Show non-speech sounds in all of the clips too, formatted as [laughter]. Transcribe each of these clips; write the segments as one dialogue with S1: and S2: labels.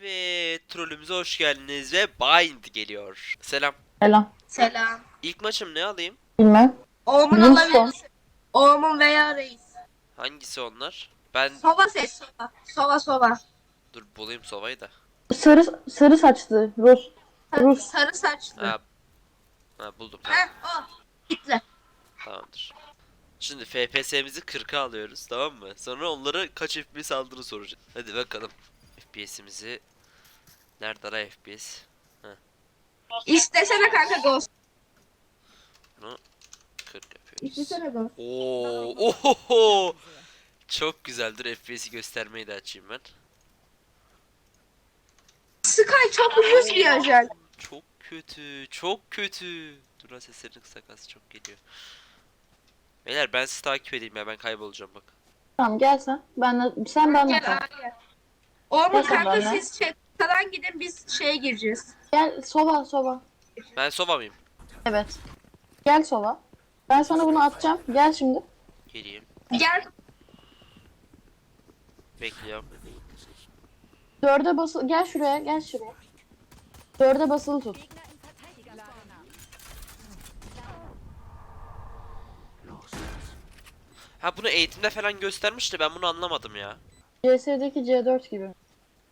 S1: Evet, trollümüze hoş geldiniz ve Bind geliyor. Selam.
S2: Selam.
S3: Selam.
S1: İlk maçım ne alayım?
S2: Bilmem.
S3: Oğmun
S2: Winston.
S3: alabilirsin. Oğmun veya reis.
S1: Hangisi onlar? Ben
S3: Sova ses sova. Sova sova.
S1: dur bulayım Sova'yı da.
S2: Sarı sarı saçlı Rus. Rus.
S3: Sarı saçlı.
S1: Ha, ha buldum. Tamam,
S3: o. Gitti.
S1: tamamdır. Şimdi FPS'mizi 40'a alıyoruz tamam mı? Sonra onlara kaç FPS aldığını soracağız. Hadi bakalım. FPS'imizi Nerede ara FPS?
S3: İstesene kanka Ghost.
S1: Bunu 40 yapıyoruz.
S3: İstesene Ghost.
S1: Oo, ohoho. Çok güzeldir. FPS'i göstermeyi de açayım ben.
S3: Sky çok ucuz bir ajan.
S1: Çok kötü, çok kötü. Dur seslerini kısak az çok geliyor. Beyler ben sizi takip edeyim ya ben kaybolacağım bak.
S2: Tamam gel sen. Ben de, sen ben de
S3: Gel abi. Oğmun
S2: Nasıl
S3: kanka siz şey, falan gidin biz şeye gireceğiz.
S2: Gel sova sova.
S1: Ben Sova mıyım?
S2: Evet. Gel sova. Ben sana bunu atacağım. Gel şimdi.
S1: Geleyim.
S3: Gel.
S1: Bekliyorum.
S2: Dörde basılı. Gel şuraya. Gel şuraya. Dörde basılı tut.
S1: Ha bunu eğitimde falan göstermişti ben bunu anlamadım ya.
S2: CS'deki C4 gibi.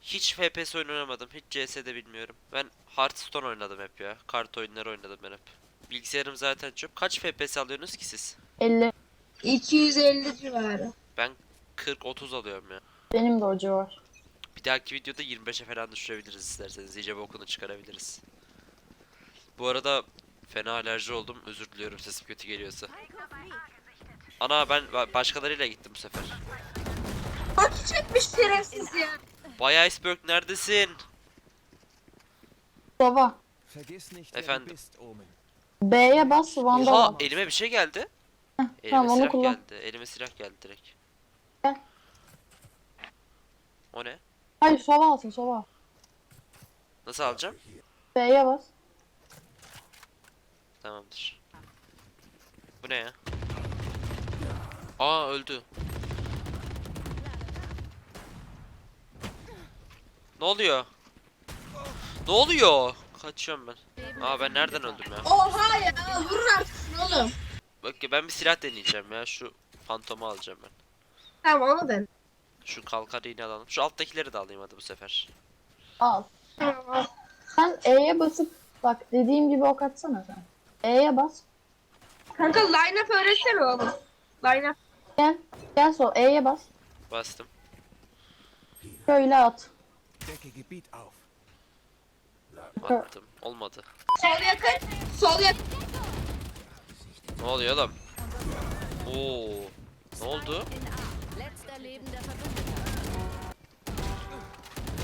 S1: Hiç FPS oyun oynamadım. Hiç CS'de bilmiyorum. Ben Hearthstone oynadım hep ya. Kart oyunları oynadım ben hep. Bilgisayarım zaten çok. Kaç FPS alıyorsunuz ki siz?
S2: 50.
S3: 250 civarı.
S1: Ben 40-30 alıyorum ya.
S2: Benim de o civar.
S1: Bir dahaki videoda 25'e falan düşürebiliriz isterseniz. İyice bokunu çıkarabiliriz. Bu arada fena alerji oldum. Özür diliyorum sesim kötü geliyorsa. Ana ben ba- başkalarıyla gittim bu sefer.
S3: Bak çekmiş şerefsiz ya.
S1: Bay Iceberg neredesin?
S4: Wer
S1: Efendim?
S2: B'ye bas. Vandal.
S1: Oha elime bir şey geldi. Elime
S2: tamam, onu
S1: silah
S2: kullan.
S1: geldi. Elime silah geldi direkt.
S2: Gel.
S1: O ne?
S2: Hayır sova alsın sova.
S1: Nasıl alacağım?
S2: B'ye bas.
S1: Tamamdır. Bu ne ya? Aa öldü. Ne oluyor? Ne oluyor? Kaçıyorum ben. Aa ben nereden öldüm ya?
S3: Oha ya vurun artık şunu oğlum.
S1: Bak ya ben bir silah deneyeceğim ya. Şu fantomu alacağım ben.
S3: Tamam onu ben.
S1: Şu kalkan iğne alalım. Şu alttakileri de alayım hadi bu sefer.
S2: Al.
S3: Tamam.
S2: Sen E'ye basıp bak dediğim gibi ok atsana sen. E'ye bas.
S3: Kanka line up öğretsene oğlum. Line up.
S2: Gel. Gel sol. E'ye bas.
S1: Bastım.
S2: Şöyle at.
S4: Decke Gebiet auf.
S1: Attım. Olmadı.
S3: Sol yakın. Sol yakın.
S1: Ne oluyor oğlum? Oo. Ne oldu?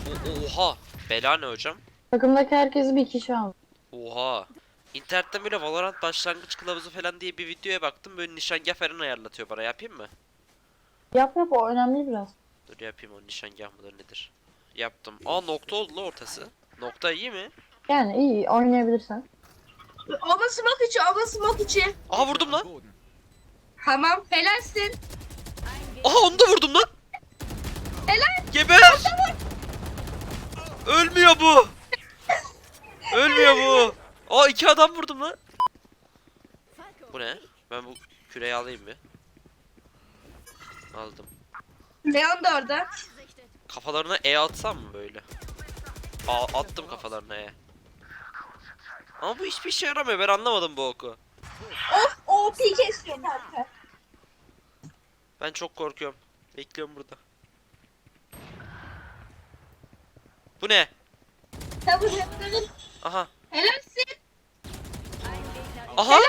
S1: O- oha. Bela ne hocam?
S2: Takımdaki herkesi bir kişi al.
S1: Oha. İnternetten böyle Valorant başlangıç kılavuzu falan diye bir videoya baktım. Böyle nişangah falan ayarlatıyor bana. Yapayım mı?
S2: Yap yap o önemli biraz.
S1: Dur yapayım o nişangah mıdır nedir? Yaptım. Aa nokta oldu la ortası. Nokta iyi mi?
S2: Yani iyi oynayabilirsen.
S3: Oğlum smoke içi. Oğlum smoke içi.
S1: Aha vurdum lan.
S3: Tamam helalsin.
S1: Aha onu da vurdum lan.
S3: Helal.
S1: Geber. Ölmüyor bu. Ölmüyor bu. Aa iki adam vurdum lan. Bu ne? Ben bu küreyi alayım bir. Aldım.
S3: Leon da orada.
S1: Kafalarına E atsam mı böyle? Aa, attım kafalarına E. Ama bu hiçbir işe yaramıyor. Ben anlamadım bu oku.
S3: Of OP kesiyor kanka.
S1: Ben çok korkuyorum. Bekliyorum burada. Bu ne?
S3: Tabii tabii.
S1: Aha.
S3: Helalsin.
S1: Aha.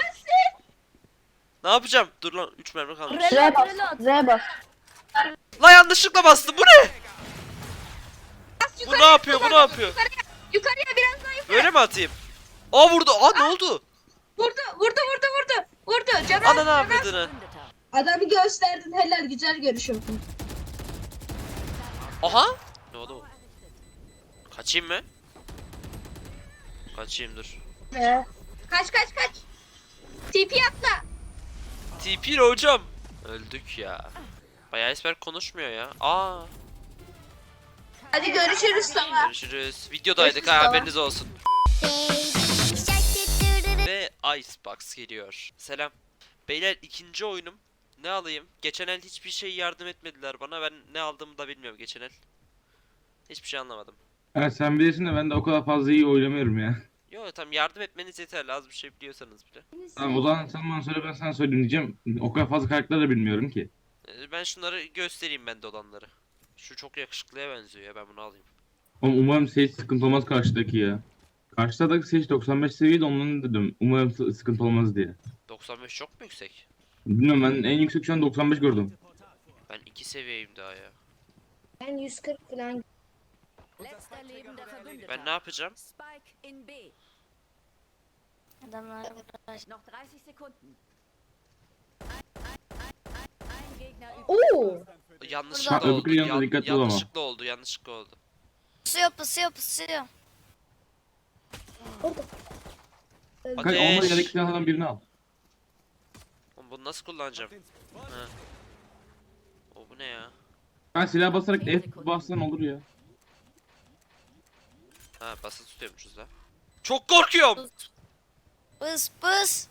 S1: Ne yapacağım? Dur lan 3 mermi kalmış.
S2: Z bas. Z bas.
S1: La yanlışlıkla bastım. Bu ne? Bu ne yapıyor? Bu ne yapıyor?
S3: Yukarıya, yukarıya biraz daha yukarı.
S1: Böyle mi atayım? Aa vurdu. Aa ne oldu?
S3: Vurdu, vurdu, vurdu, vurdu. Vurdu. Canan,
S1: Ana ne yapıyordun?
S3: Adamı gösterdin helal güzel görüşüyorsun.
S1: Aha. Ne oldu? Kaçayım mı? Kaçayım dur.
S3: Ee, kaç kaç kaç. TP atla.
S1: TP hocam. Öldük ya. Bayağı Esper konuşmuyor ya. Aa.
S3: Hadi görüşürüz sonra.
S1: Görüşürüz. Videodaydık
S3: Görüşürüz,
S1: ha haberiniz olsun. Ve Icebox geliyor. Selam. Beyler ikinci oyunum. Ne alayım? Geçen el hiçbir şey yardım etmediler bana. Ben ne aldığımı da bilmiyorum geçen el. Hiçbir şey anlamadım.
S5: Evet sen bilirsin de ben de o kadar fazla iyi oynamıyorum ya.
S1: Yo tamam yardım etmeniz yeterli. Az bir şey biliyorsanız bile.
S5: Tamam o zaman sen bana söyle ben sana söyleyeyim diyeceğim. O kadar fazla karakter de bilmiyorum ki.
S1: Ee, Ben şunları göstereyim ben de olanları. Şu çok yakışıklıya benziyor ya ben bunu alayım.
S5: Ama umarım Sage sıkıntı olmaz karşıdaki ya. Karşıda da Sage 95 seviyede ondan dedim. Umarım sı- sıkıntı olmaz diye.
S1: 95 çok mu yüksek?
S5: Bilmiyorum ben en yüksek şu an 95 gördüm.
S1: Ben 2 seviyeyim daha ya.
S3: Ben 140 falan.
S6: Letzter lebender Verbündeter.
S1: Ben ne yapacağım?
S6: Spike in B.
S3: Adamlar
S6: Noch 30 Sekunden. Ein, ein, ein, ein, ein Gegner übrig.
S3: Oo.
S1: Yanlışlıkla
S5: Ha, öbürü
S1: oldu.
S5: yanında
S1: yan-
S5: dikkatli ol ama.
S1: yanlışlıkla oldu. Yanlışlıkla oldu.
S7: Pusuyor pusuyor pusuyor.
S5: Kanka
S1: Ateş.
S5: olmadı yerdeki silahlardan birini al.
S1: Oğlum bunu nasıl kullanacağım? Ha. O bu ne ya?
S5: Ben silah basarak F bassan olur ya.
S1: Ha basılı tutuyormuşuz da. Çok korkuyorum.
S7: Pıs pıs.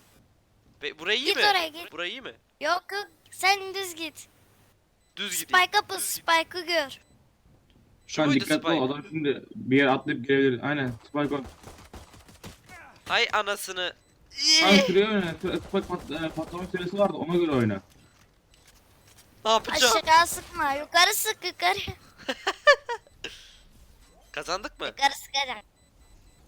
S1: Be burayı iyi
S7: Git
S1: mi?
S7: oraya, git.
S1: Burayı iyi mi?
S7: Yok yok sen düz git.
S1: Düz gideyim.
S7: Spike'a pıs Spike'ı gör.
S1: Şu
S5: Sen
S1: muydu
S5: dikkatli
S1: Spike?
S5: ol adam şimdi bir yere atlayıp girebilir. Aynen Spike o.
S1: Ay anasını.
S5: Sen şuraya oyna. Spike pat, e, patlama süresi vardı ona göre oyna.
S1: Ne yapacağım?
S7: Aşağı sıkma yukarı sık yukarı. [laughs]
S1: Kazandık mı?
S7: Yukarı sıkacak.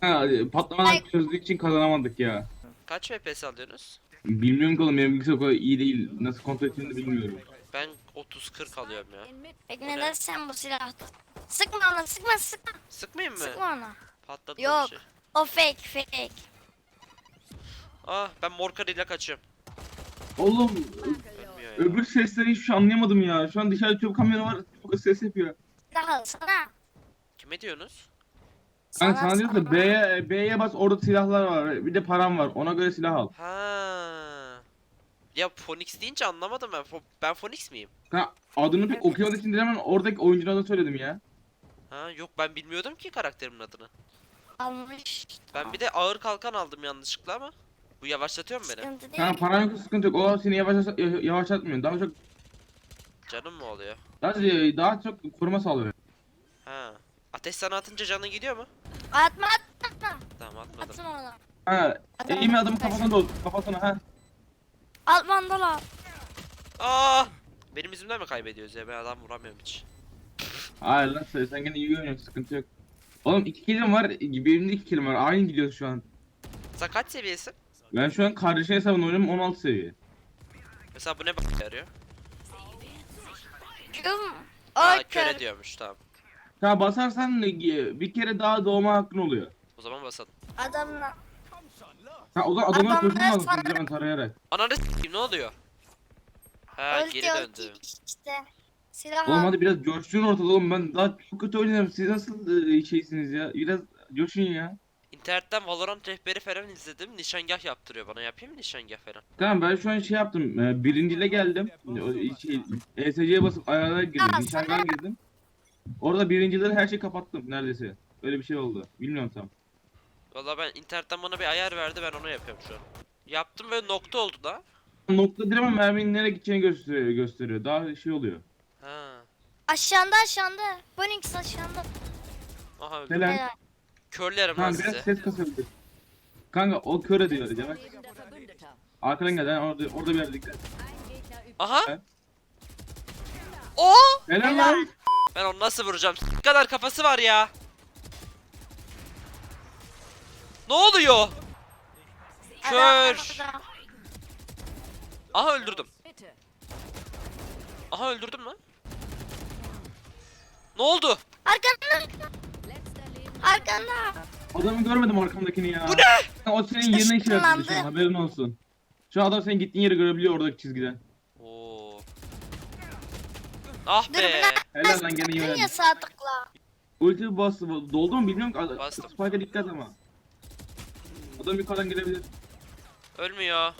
S5: Ha, patlamadan
S7: Ay.
S5: çözdük için kazanamadık ya.
S1: Kaç FPS alıyorsunuz?
S5: Bilmiyorum ki oğlum benim bilgisayar o kadar iyi değil. Nasıl kontrol ettiğini de bilmiyorum.
S1: Ben 30-40 alıyorum ya.
S7: Peki
S1: ne?
S7: neden sen bu silahta? Sıkma ona sıkma sıkma.
S1: Sıkmayayım mı?
S7: Sıkma ona.
S1: Patladı
S7: Yok.
S1: bir şey.
S7: O fake fake.
S1: Ah ben morkarıyla kaçıyorum.
S5: Oğlum
S1: Ölmüyor ya.
S5: öbür sesleri hiçbir şey anlayamadım ya. Şu an dışarıda çok kamera var. Çok ses yapıyor.
S7: Daha sana.
S1: Kime diyorsunuz?
S5: Kanka sana diyor da B'ye B'ye bas orada silahlar var. Bir de param var. Ona göre silah al.
S1: Ha. Ya Phoenix deyince anlamadım ben. Fo- Ben Phoenix miyim?
S5: Kanka adını pek okuyamadığım için değil hemen oradaki oyuncunun adını söyledim ya.
S1: Ha yok ben bilmiyordum ki karakterimin adını.
S7: Almış.
S1: Ben bir de ağır kalkan aldım yanlışlıkla ama. Bu yavaşlatıyor mu beni?
S7: Sıkıntı değil.
S5: Kanka paran yok sıkıntı yok. O seni yavaşlat yavaşlatmıyor. Daha çok
S1: Canım mı oluyor?
S5: daha, daha çok koruma sağlıyor.
S1: Ha. Ateş sana atınca canın gidiyor mu?
S7: Atma atma.
S1: Tamam atmadım.
S7: Atma onu.
S5: Ha, eğimi adamın kafasına doğru. Kafasına ha.
S7: Al mandala.
S1: Aa! Ah! Benim yüzümden mi kaybediyoruz ya? Ben adam vuramıyorum hiç.
S5: Hayır lan sen, sen gene iyi oynuyorsun sıkıntı yok. Oğlum iki kilim var. Benim de iki kilim var. Aynı gidiyoruz şu an.
S1: Sen kaç seviyesin?
S5: Ben şu an kardeşin hesabını oynuyorum 16 seviye.
S1: Mesela bu ne bak yarıyor?
S7: Güm.
S1: Ha
S7: Oy
S1: kör
S7: kör.
S1: ediyormuş tamam.
S5: Ha basarsan bir kere daha doğma hakkın oluyor.
S1: O zaman basalım.
S7: Adamla.
S5: Ha o zaman adamlar
S7: Adamlar
S5: koşun lazım
S7: sana-
S5: hemen tarayarak.
S1: Ananı s**eyim ne oluyor? Ha
S7: Ulti
S1: geri
S7: ulti
S1: döndü.
S7: işte. Silah
S5: Oğlum
S7: al.
S5: hadi biraz coşun ortada oğlum ben daha çok kötü oynuyorum. Siz nasıl e, şeysiniz ya? Biraz coşun ya.
S1: İnternetten Valorant rehberi falan izledim. Nişangah yaptırıyor bana. Yapayım mı nişangah falan?
S5: Tamam ben şu an şey yaptım. E, birinciyle geldim. O şey, ESC'ye basıp ayarlara girdim.
S7: Aa,
S5: Nişandan girdim. Orada birincileri her şeyi kapattım neredeyse. Öyle bir şey oldu. Bilmiyorum tam.
S1: Valla ben internetten bana bir ayar verdi ben onu yapıyorum şu an. Yaptım ve nokta oldu da.
S5: Nokta değil ama merminin nereye gideceğini gösteriyor, gösteriyor. Daha şey oluyor.
S1: Ha.
S7: Aşağında aşağında. Phoenix aşağında.
S1: Aha öldüm.
S5: Helal.
S7: Helal.
S1: Körlerim lan
S5: biraz
S1: size.
S5: ses kasabilir. Kanka o kör ediyor.
S6: Verbündeter.
S5: Arkadan gel. Yani orada, orada bir yerde dikkat.
S1: Aha. O!
S5: Helal lan.
S1: Ben onu nasıl vuracağım? Ne kadar kafası var ya. Ne oluyor? Kör. Aha öldürdüm. Aha öldürdüm mü? Ne oldu?
S7: Arkanda. Arkanda.
S5: Adamı görmedim arkamdakini ya.
S1: Bu ne?
S5: O senin yerine işaretli şu an haberin olsun. Şu adam senin gittiğin yeri görebiliyor oradaki çizgiden.
S1: Oo. Ah
S7: Dur,
S1: be.
S5: Helal lan gene iyi
S7: Dün ya sağ tıkla.
S5: Ulti bastı. Doldu mu bilmiyorum ki.
S1: Bastım.
S5: Spike'a dikkat ama. Adam yukarıdan gelebilir.
S1: Ölmüyor.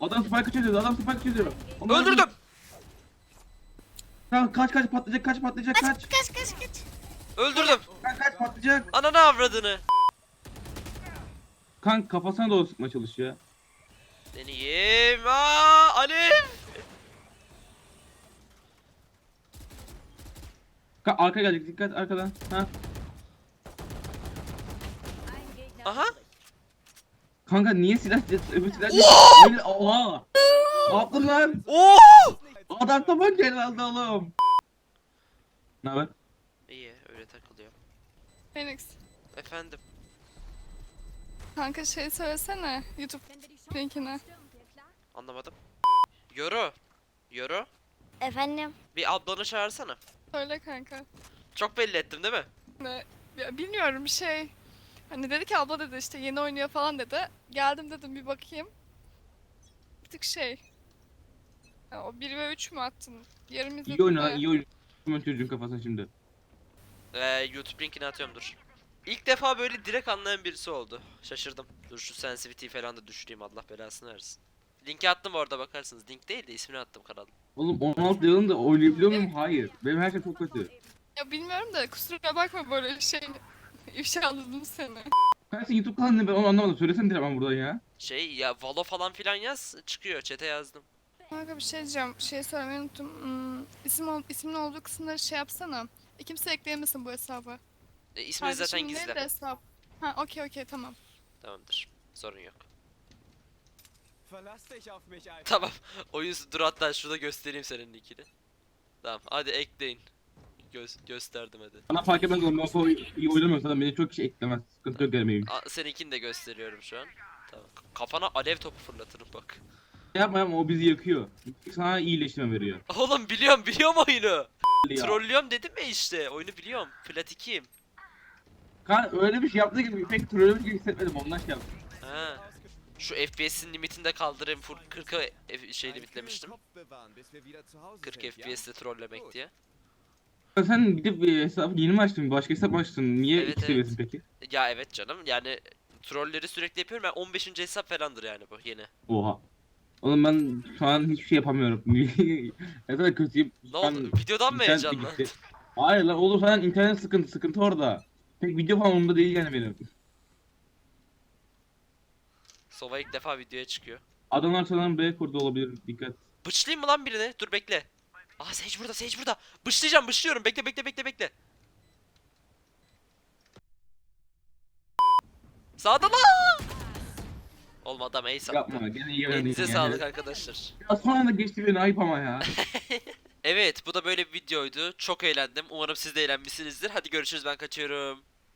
S5: Adam. Spike'ı çözüyor. Adam Spike'ı çözüyor. Onu
S1: Öldürdüm.
S5: Kanka kaç kaç patlayacak kaç patlayacak kaç.
S7: Kaç kaç kaç.
S1: Öldürdüm.
S5: Kaç kaç patlayacak.
S1: Ananı avradını.
S5: Kanka kafasına doğru sıkma çalışıyor.
S1: Deneyim. Aa, Alev.
S5: Kanka arka gelecek dikkat arkadan. Ha.
S6: Ein Gegner
S1: Aha.
S6: übrig.
S5: Kanka niye silah öbür silah Öyle- Oha. Ne yaptın lan?
S1: Oo.
S5: Adam tabancayla aldı oğlum. Ne haber?
S1: İyi öyle takılıyor.
S8: Phoenix,
S1: Efendim.
S8: kanka şey söylesene YouTube linkini.
S1: Anlamadım. Yoru. Yoru.
S7: Efendim.
S1: Bir ablanı çağırsana.
S8: Söyle kanka.
S1: Çok belli ettim değil mi?
S8: Ne? Ya bilmiyorum şey. Hani dedi ki abla dedi işte yeni oynuyor falan dedi. Geldim dedim bir bakayım. Bir tık şey. Ya, o 1 ve 3 mü attın? Yarım izledim
S5: İyi oyna
S8: de.
S5: iyi oyna. Hemen çocuğun kafasına şimdi.
S1: Ee, YouTube linkini atıyorum dur. İlk defa böyle direkt anlayan birisi oldu. Şaşırdım. Dur şu sensitivity'yi falan da düşüreyim Allah belasını versin. Linki attım orada bakarsınız. Link değil de ismini attım kanalın.
S5: Oğlum 16 yılında oynayabiliyor muyum? Hayır. Benim her şey çok kötü.
S8: Ya bilmiyorum da kusura bakma böyle şey. İfşaladım seni.
S5: Ben senin YouTube kanalını ben onu anlamadım. Söylesene direkt ben buradan ya.
S1: Şey ya Valo falan filan yaz çıkıyor chat'e yazdım.
S8: Kanka bir şey diyeceğim. Şey söylemeyi unuttum. Hmm, isim, ol- ismin olduğu kısımları şey yapsana. E, kimse ekleyemesin bu hesabı.
S1: E, ismini zaten
S8: Kardeşim nerede
S1: gizle.
S8: hesap? Ha okey okey tamam.
S1: Tamamdır. Sorun yok.
S4: Verlass dich auf mich, Alter.
S1: Tamam. [laughs] Oyun dur hatta şurada göstereyim senin linkini. Tamam hadi ekleyin. Göz gösterdim hadi.
S5: Bana fark etmez oğlum. Ben o iyi oynamıyorum zaten. Beni çok kişi eklemez. Sıkıntı yok gelmeyeyim.
S1: Aa, seninkini de gösteriyorum şu an. Tamam. Kafana alev topu fırlatırım bak.
S5: Yapma yapma o bizi yakıyor. Sana iyileştirme veriyor. [laughs]
S1: Oğlum biliyorum biliyorum oyunu.
S5: Ya.
S1: Trollüyorum dedim ya işte. Oyunu biliyorum. Platikiyim.
S5: Kan öyle bir şey yaptığı gibi pek trollümüş gibi hissetmedim ondan şey yaptım.
S1: Ha. Şu FPS'in limitinde kaldırayım full 40'a F- şey limitlemiştim. 40 FPS'te trollemek diye.
S5: Sen gidip bir hesap yeni mi açtın? Başka hesap mı açtın? Niye
S1: Evet,
S5: iki seviyesin peki?
S1: Ya evet canım yani trolleri sürekli yapıyorum ben 15. hesap falandır yani bu yeni.
S5: Oha. Oğlum ben şu an hiçbir şey yapamıyorum. [laughs] ne kadar kötüyüm.
S1: Ne oldu? Videodan mı
S5: İnternet de
S1: heyecanlandın?
S5: gitti. Hayır lan oğlum sen internet sıkıntı sıkıntı orada. Pek video falan onda değil yani benim.
S1: Sova ilk defa videoya çıkıyor.
S5: Adamlar sanırım B kurdu olabilir dikkat.
S1: Bıçlayayım mı lan birini? Dur bekle. Aa Sage burada, Sage burada. Bıçlayacağım, bıçlıyorum. Bekle, bekle, bekle, bekle. Sağda lan! Olmadı ama ace attı.
S5: Yapma gene iyi oynadın
S1: Elinize sağlık arkadaşlar.
S5: Ya son anda geçti beni ayıp ama ya. [laughs]
S1: Evet, bu da böyle bir videoydu. Çok eğlendim. Umarım siz de eğlenmişsinizdir. Hadi görüşürüz, ben kaçıyorum.